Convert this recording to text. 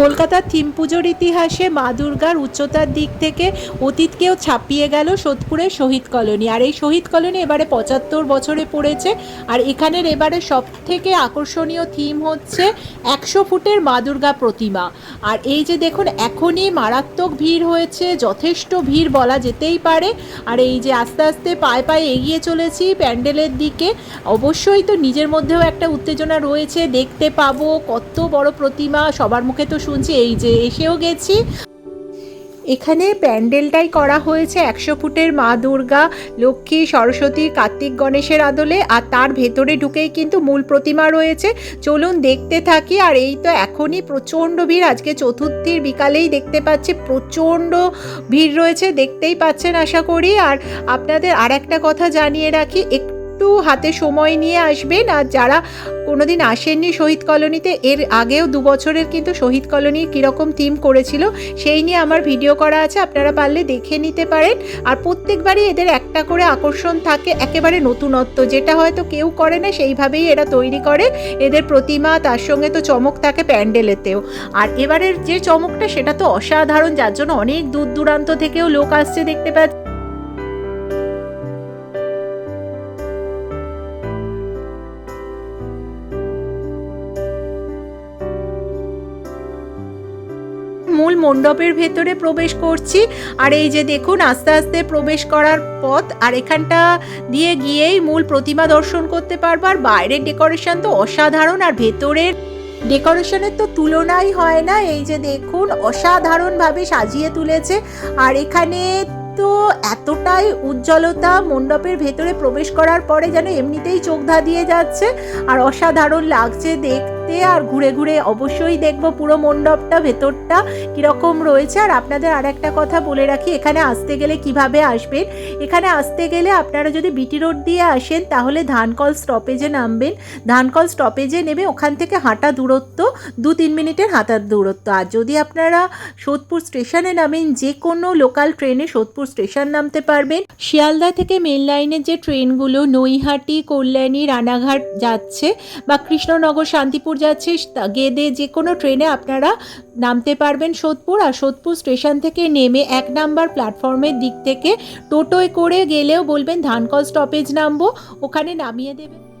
কলকাতার থিম পুজোর ইতিহাসে মা দুর্গার উচ্চতার দিক থেকে অতীতকেও ছাপিয়ে গেল সোদপুরের শহীদ কলোনি। আর এই শহীদ কলোনি এবারে পঁচাত্তর বছরে পড়েছে। আর এখানের এবারে সব থেকে আকর্ষণীয় থিম হচ্ছে একশো ফুটের মা দুর্গা প্রতিমা। আর এই যে দেখুন, এখনই মারাত্মক ভিড় হয়েছে, যথেষ্ট ভিড় বলা যেতেই পারে। আর এই যে আস্তে আস্তে পায়ে পায়ে এগিয়ে চলেছি প্যান্ডেলের দিকে, অবশ্যই তো নিজের মধ্যেও একটা উত্তেজনা রয়েছে। দেখতে পাবো কত বড় প্রতিমা, সবার মুখে তো শুনছি, এই যে এসেও গেছি। এখানে প্যান্ডেলটাই করা হয়েছে একশো ফুটের মা দুর্গা, লক্ষ্মী, সরস্বতী, কার্তিক গণেশের আদলে, আর তার ভেতরে ঢুকেই কিন্তু মূল প্রতিমা রয়েছে। চলুন দেখতে থাকি, আর এই তো এখনই প্রচণ্ড ভিড়, আজকে চতুর্থীর বিকালেই দেখতে পাচ্ছি, প্রচণ্ড ভিড় রয়েছে, দেখতেই পাচ্ছেন আশা করি। আর আপনাদের আর একটা কথা জানিয়ে রাখি, একটু হাতে সময় নিয়ে আসবেন। আর যারা কোনোদিন আসেননি শহীদ কলোনিতে, এর আগেও দু বছরের কিন্তু শহীদ কলোনির কীরকম থিম করেছিল, সেই নিয়ে আমার ভিডিও করা আছে, আপনারা পারলে দেখে নিতে পারেন। আর প্রত্যেকবারই এদের একটা করে আকর্ষণ থাকে, একেবারে নতুনত্ব, যেটা হয়তো কেউ করে না, সেইভাবেই এরা তৈরি করে। এদের প্রতিমা, তার সঙ্গে তো চমক থাকে প্যান্ডেলেতেও। আর এবারের যে চমকটা, সেটা তো অসাধারণ, যার জন্য অনেক দূর দূরান্ত থেকেও লোক আসছে দেখতে পাচ্ছি। মূল মণ্ডপের ভেতরে প্রবেশ করছি। আর এই যে দেখুন, আস্তে আস্তে প্রবেশ করার পথ। আর এখানটা দিয়ে গিয়েই মূল প্রতিমা দর্শন করতে পারব। আর বাইরের ডেকোরেশন তো অসাধারণ। আর ভেতরের ডেকোরেশনের তো তুলনাই হয় না। এই যে দেখুন, অসাধারণভাবে সাজিয়ে তুলেছে। আর এখানে তো এতটাই উজ্জ্বলতা মণ্ডপের ভেতরে প্রবেশ করার পরে যেন এমনিতেই চোখ ধা দিয়ে যাচ্ছে। আর অসাধারণ লাগছে দেখতে। আর ঘুরে ঘুরে অবশ্যই দেখব পুরো মণ্ডপটা, ভেতরটা কীরকম রয়েছে। আর আপনাদের আর একটা কথা বলে রাখি, এখানে আসতে গেলে কীভাবে আসবেন? এখানে আসতে গেলে আপনারা যদি বিটি রোড দিয়ে আসেন, তাহলে ধানকল স্টপেজে নামবেন। ধানকল স্টপেজে নেবে ওখান থেকে হাঁটা দূরত্ব, দু তিন মিনিটের হাঁটার দূরত্ব। আর যদি আপনারা সোদপুর স্টেশনে নামেন যে কোনো লোকাল ট্রেনে সোদপুর স্টেশন নামতে পারবেন। শিয়ালদা থেকে মেন লাইনের যে ট্রেনগুলো নৈহাটি, কল্যাণী, রানাঘাট যাচ্ছে, বা কৃষ্ণনগর, শান্তিপুর যাচ্ছে গেদে যে কোনো ট্রেনে আপনারা নামতে পারবেন সোদপুর। আর সোদপুর স্টেশন থেকে নেমে এক নাম্বার প্ল্যাটফর্মের দিক থেকে টোটোয় করে গেলেও বলবেন ধানকল স্টপেজ নামবো। ওখানে নামিয়ে দেবে